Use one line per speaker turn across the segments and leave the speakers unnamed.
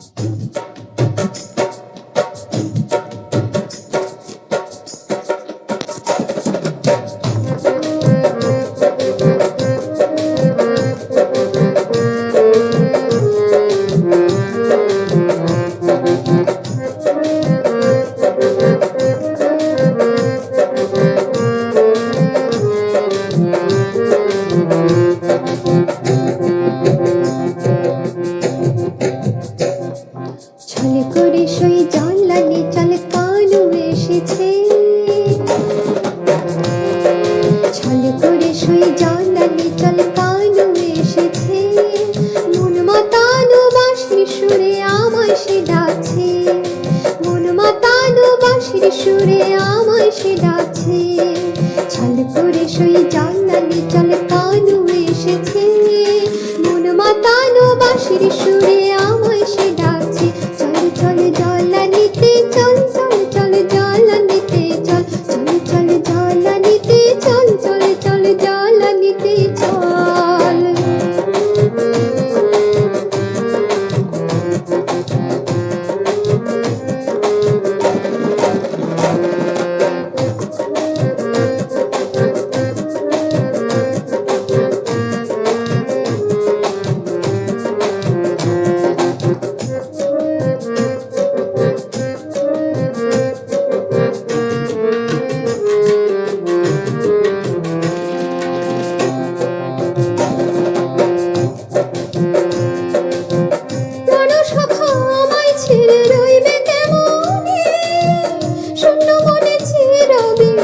Thank you. Бачить ছেড়ে রইবে কেমন? শূন্য মনে চিরদিন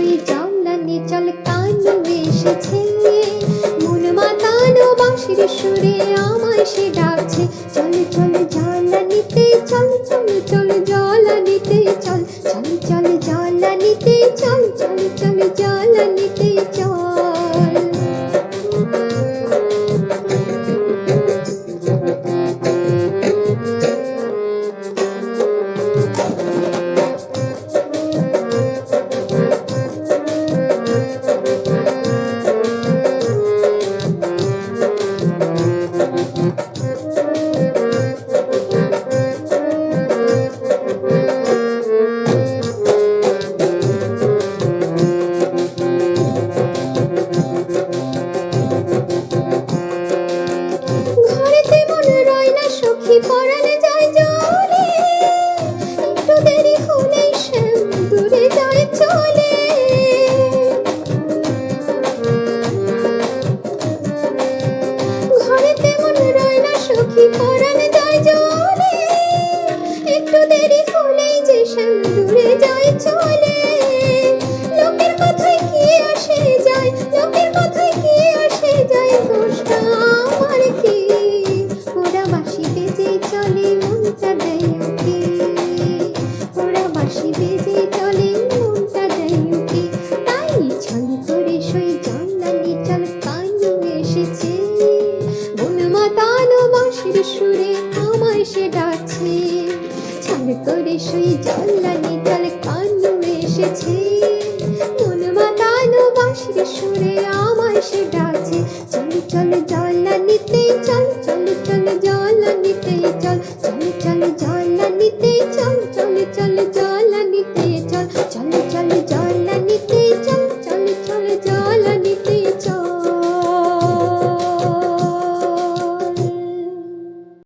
দুই জামদানি চল কানু এসেছে মন মাতানো বাঁশির সুরে আমায় সে ডাকছে। চল চল জামদানিতে চল চল চল। চিঠি পড়ালে করে সেই জল্লানি